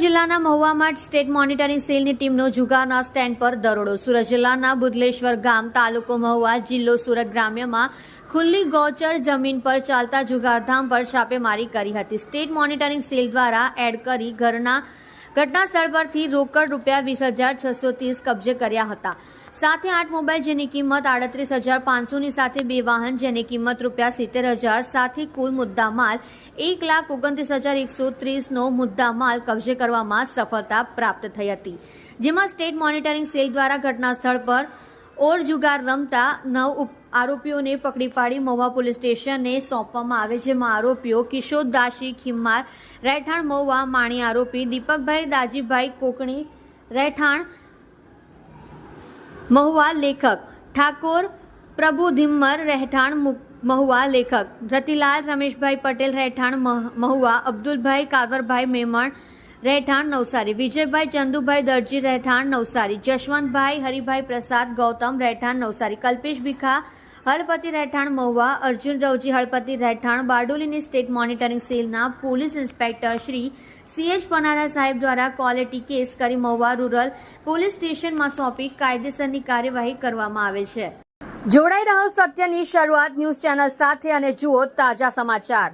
જિલ્લાના મહુવામાં state monitoring સેલની ટીમનો જુગારના સ્ટેન્ડ પર દરોડો. સુરત જિલ્લાના બુદલેશ્વર ગામ તાલુકો મહુવા જિલ્લો સુરત ગ્રામ્યમાં ખુલ્લી ગૌચર જમીન પર ચાલતા જુગારધામ પર છાપેમારી કરી હતી. સ્ટેટ મોનિટરિંગ સેલ દ્વારા એડ કરી ઘરના ઘટના સ્થળ પરથી રોકડ રૂપિયા વીસ હજાર છસો ત્રીસ કબજે કર્યા હતા. સાથે આઠ મોબાઈલ જેની કિંમત આડત્રીસ હજાર પાંચસોની સાથે બે વાહન જેની કિંમત રૂપિયા સિત્તેર હજાર સાથે કુલ મુદ્દામાલ એક લાખ ઓગણત્રીસ હજાર એકસો ત્રીસનો મુદ્દામાલ કબજે કરવામાં સફળતા પ્રાપ્ત થઈ હતી. જેમાં સ્ટેટ મોનિટરિંગ સેલ દ્વારા ઘટના સ્થળ પર ઓર જુગાર રમતા નવ આરોપીઓને પકડી પાડી મહુવા પોલીસ સ્ટેશને સોંપવામાં આવે, જેમાં આરોપીઓ કિશોર દાસી, ખિમ્માર, રહેઠાણ મહુવા, માણી આરોપી, દીપકભાઈ દાજીભાઈ કોકણી, રહેઠાણ મહુવા લેખક, ઠાકોર પ્રભુ ધીમ્મર, રહેઠાણ મહુવા લેખક, રતિલાલ રમેશભાઈ પટેલ, રહેઠાણ મહ- મહુવા, અબ્દુલભાઈ કાદરભાઈ મેમણ રહેઠાણ નવસારી. વિજયભાઈ ચંદુભાઈ દરજી, રહેઠાણ નવસારી. જશવંતભાઈ, હરિભાઈ પ્રસાદ, ગૌતમ, રહેઠાણ નવસારી. કલ્પેશ ભીખા હળપતિ રહેઠાણ મહુવા, અર્જુન રવજી, હળપતિ રહેઠાણ, બારડોલીની સ્ટેટ મોનિટરિંગ સેલના police inspector Shri CH Panara સાહેબ દ્વારા ક્વોલિટી કેસ કરી મહુવા રૂરલ પોલીસ સ્ટેશનમાં સોંપી કાયદેસરની કાર્યવાહી કરવામાં આવે છે. જોડાઈ રહો સત્યની શરૂઆત ન્યૂઝ ચેનલ સાથે અને જુઓ તાજા સમાચાર.